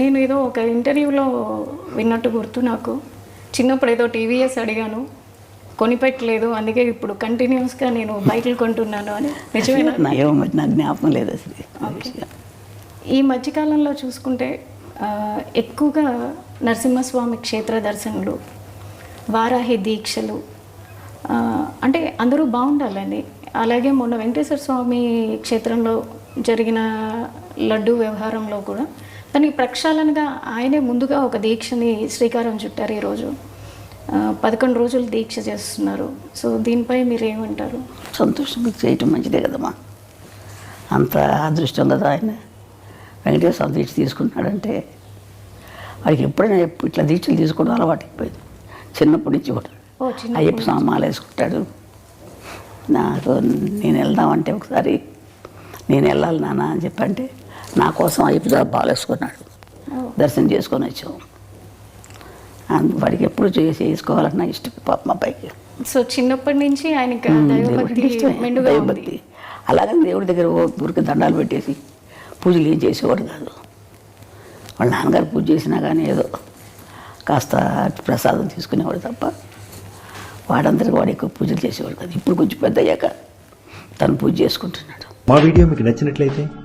నేను ఏదో ఒక ఇంటర్వ్యూలో విన్నట్టు గుర్తు నాకు. చిన్నప్పుడు ఏదో టీవీఎస్ అడిగాను. కొనిపెట్టలేదు. అందుకే ఇప్పుడు కంటిన్యూస్గా నేను బైకులు కొంటున్నాను అని. నిజమేనా? నా జ్ఞాపకం లేదు అసలు. ఈ మధ్యకాలంలో చూసుకుంటే ఎక్కువగా నరసింహస్వామి క్షేత్ర దర్శనలు వారాహి దీక్షలు అంటే అందరూ బాగుండాలండి. అలాగే మొన్న వెంకటేశ్వర స్వామి క్షేత్రంలో జరిగిన లడ్డు వ్యవహారంలో కూడా దానికి ప్రక్షాళనగా ఆయనే ముందుగా ఒక దీక్షని శ్రీకారం చుట్టారు ఈరోజు. పదకొండు రోజులు దీక్ష చేస్తున్నారు. సో దీనిపై మీరు ఏమంటారు సంతోషం చేయటం మంచిదే కదమ్మా. అంత అదృష్టం కదా ఆయన. వెంకటేశ్వర దీక్ష తీసుకున్నాడంటే వాడికి ఎప్పుడైనా ఎప్పుడు ఇట్లా దీక్షలు తీసుకోవడం అలవాటు అయిపోయింది. చిన్నప్పటి నుంచి కూడా. అయ్యప్ప స్వామి మాల వేసుకుంటాడు. నాకు నేను వెళ్దామంటే ఒకసారి నేను వెళ్ళాలి నాన్న అని చెప్పంటే నా కోసం అయ్యప్ప వేసుకున్నాడు. దర్శనం చేసుకొని వచ్చాం. అందు వాడికి ఎప్పుడు చేసి చేసుకోవాలన్న ఇష్టం పాప మా అబ్బాయికి. సో చిన్నప్పటి నుంచి ఆయనకి దైవభక్తి అలాగని దేవుడి దగ్గర ఊరికి దండాలు పెట్టేసి పూజలు ఏం చేసేవాడు కాదు. వాళ్ళ నాన్నగారు పూజ చేసినా కానీ ఏదో కాస్త ప్రసాదం తీసుకునేవాడు తప్ప వాడందరికీ వాడు ఎక్కువ పూజలు చేసేవాడు కాదు. ఇప్పుడు కొంచెం పెద్ద అయ్యాక తను పూజ చేసుకుంటున్నాడు. మా వీడియో మీకు నచ్చినట్లయితే